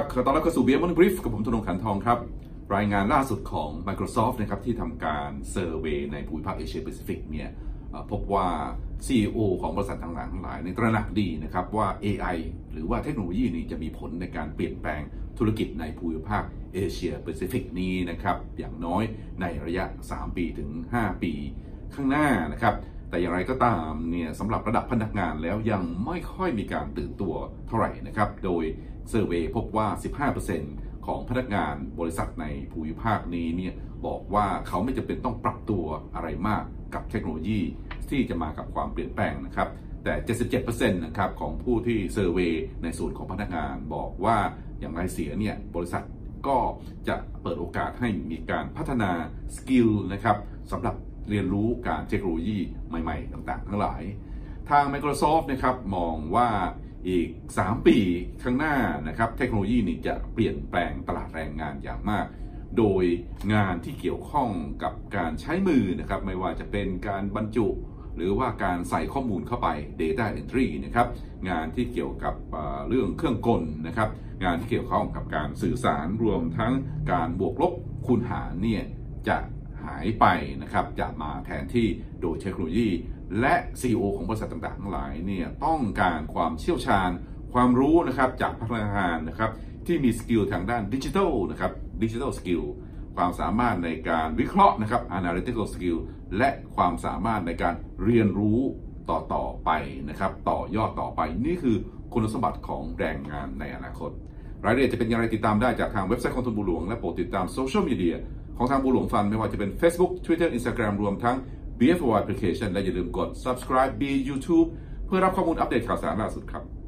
ครับขอต้อนรับเข้าสู่เบียร์มันบริฟกับผมธนงขันทองครับ รายงานล่าสุดของ Microsoft นะครับที่ทำการเซอร์เวยในภูมิภาคเอเชียแปซิฟิกเนี่ยพบว่า CEO ของบริษัทต่างๆทั้งหลายในตระหนักดีนะครับว่า AI หรือว่าเทคโนโลยีนี้จะมีผลในการเปลี่ยนแปลงธุรกิจในภูมิภาคเอเชียแปซิฟิกนี้นะครับอย่างน้อยในระยะ 3 ปีถึง 5 ปีข้างหน้านะครับแต่อย่างไรก็ตามเนี่ยสำหรับระดับพนักงานแล้วยังไม่ค่อยมีการตื่นตัวเท่าไหร่นะครับ โดย เซอร์เวยพบว่า 15%ของพนักงานบริษัทในภูมิภาคนี้เนี่ยบอกว่าเขาไม่จำเป็นต้องปรับตัวอะไรมากกับเทคโนโลยีที่จะมากับความเปลี่ยนแปลงนะครับ แต่ 77%นะครับของผู้ที่เซอร์เวยในส่วนของพนักงานบอกว่าอย่างไรเสียเนี่ยบริษัทก็จะเปิดโอกาสให้มีการพัฒนาสกิลนะครับสำหรับเรียนรู้การเทคโนโลยีใหม่ ๆ ต่างๆ ทั้งหลาย ทาง Microsoft นะครับมองว่า อีก 3 ปีข้างหน้านะครับ เทคโนโลยีนี้จะเปลี่ยนแปลงตลาดแรงงานอย่างมาก โดยงานที่เกี่ยวข้องกับการใช้มือนะครับ ไม่ว่าจะเป็นการบรรจุ หรือว่าการใส่ข้อมูลเข้าไป Data Entry นะครับ งานที่เกี่ยวกับเรื่องเครื่องกลนะครับ งานที่เกี่ยวข้องกับการสื่อสารรวมทั้งการบวกลบคูณหารเนี่ยจะหายไปนะครับ จะมาแทนที่โดยเทคโนโลยี และ CEO ของบริษัทต่างๆทั้งหลายเนี่ยต้องการความเชี่ยวชาญ ความรู้นะครับจากพนักงานนะครับที่มีสกิลทางด้านดิจิทัลนะครับดิจิทัลสกิลความสามารถในการวิเคราะห์นะครับ analytical skill และความสามารถในการเรียนรู้ต่อต่อไปนะครับต่อยอดต่อไปนี่คือคุณสมบัติของแรงงานในอนาคต รายละเอียดจะเป็นอย่างไรติดตามได้จากทางเว็บไซต์ของทุนบุหลวง และโปรดติดตามโซเชียลมีเดียของทางบุหลวงฟันไม่ว่าจะเป็น Facebook Twitter Instagram รวมทั้ง BFO Application และอย่าลืมกด subscribe B YouTube เพื่อรับข้อมูลอัปเดตข่าวสารล่าสุดครับ